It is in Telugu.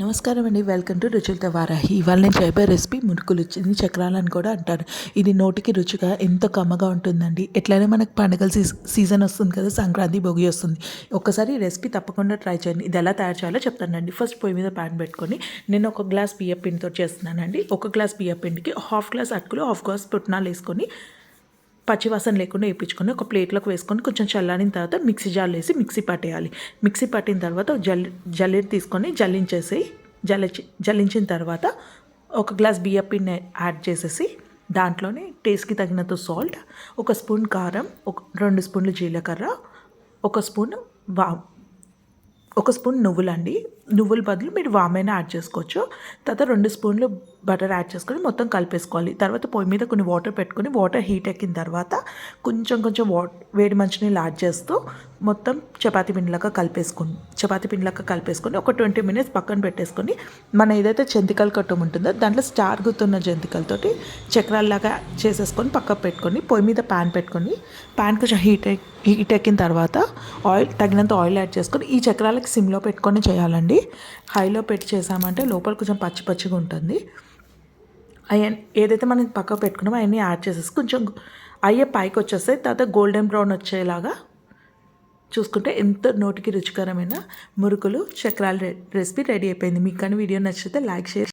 నమస్కారం అండి. వెల్కమ్ టు రుచులతో వారాహి ఇవాళ నేను చెప్పే రెసిపీ మురుకులు చిన్ని చక్రాలని కూడా అంటారు. ఇది నోటికి రుచిగా ఎంతో కమ్మగా ఉంటుందండి. ఎట్లయినా మనకు పండుగల సీజ సీజన్ వస్తుంది కదా సంక్రాంతి భోగి వస్తుంది. ఒక్కసారి రెసిపీ తప్పకుండా ట్రై చేయండి. ఇది ఎలా తయారు చేయాలో చెప్తానండి. ఫస్ట్ పొయ్యి మీద ప్యాన్ పెట్టుకొని నేను ఒక గ్లాస్ బియ్య పిండితో చేస్తున్నానండి. ఒక గ్లాస్ బియ్య పిండికి హాఫ్ గ్లాస్ అటుకులు హాఫ్ గ్లాస్ పుట్నాలు వేసుకొని పచ్చివాసన లేకుండా వేయించుకొని ఒక ప్లేట్లోకి వేసుకొని కొంచెం చల్లారిన తర్వాత మిక్సీ జార్లో వేసి మిక్సీ పట్టేయాలి. మిక్సీ పట్టిన తర్వాత జల్ జల్లెడ తీసుకొని జల్లించేసి జల్లించి జల్లించిన తర్వాత ఒక గ్లాస్ బియ్య పిండి యాడ్ చేసేసి దాంట్లోనే టేస్ట్కి తగినంత సాల్ట్ ఒక స్పూన్ కారం ఒక రెండు స్పూన్లు జీలకర్ర ఒక స్పూన్ వా ఒక స్పూన్ నువ్వులండి నువ్వుల బదులు మీరు వామైనా యాడ్ చేసుకోవచ్చు. తర్వాత రెండు స్పూన్లు బటర్ యాడ్ చేసుకొని మొత్తం కలిపేసుకోవాలి. తర్వాత పొయ్యి మీద కొన్ని వాటర్ పెట్టుకొని వాటర్ హీట్ ఎక్కిన తర్వాత కొంచెం కొంచెం వాట్ వేడి మంచినీళ్ళు యాడ్ చేస్తూ మొత్తం చపాతీ పిండిలాగా కలిపేసుకుని చపాతీ పిండిలాగా కలిపేసుకొని ఒక ట్వంటీ మినిట్స్ పక్కన పెట్టేసుకొని మన ఏదైతే జంతికల కట్టం ఉంటుందో దాంట్లో స్టార్ గుర్తున్న జంతికలతోటి చక్రాల్లాగా చేసేసుకొని పక్కకు పెట్టుకొని పొయ్యి మీద ప్యాన్ పెట్టుకొని ప్యాన్ కొంచెం హీట్ హీట్ ఎక్కిన తర్వాత ఆయిల్ తగినంత ఆయిల్ యాడ్ చేసుకొని ఈ చక్రాలకి సిమ్లో పెట్టుకొని చేయాలండి. హైలో పెట్టి చేసామంటే లోపల కొంచెం పచ్చి పచ్చిగా ఉంటుంది. అవి ఏదైతే మనం పక్కకు పెట్టుకున్నామో అవన్నీ యాడ్ చేసేసి కొంచెం అయ్యే పైకి వచ్చేస్తాయి తర్వాత గోల్డెన్ బ్రౌన్ వచ్చేలాగా చూసుకుంటే ఎంత నోటికి రుచికరమైన మురుకులు చక్రాల రెసిపీ రెడీ అయిపోయింది. మీకు కానీ వీడియో నచ్చితే లైక్ షేర్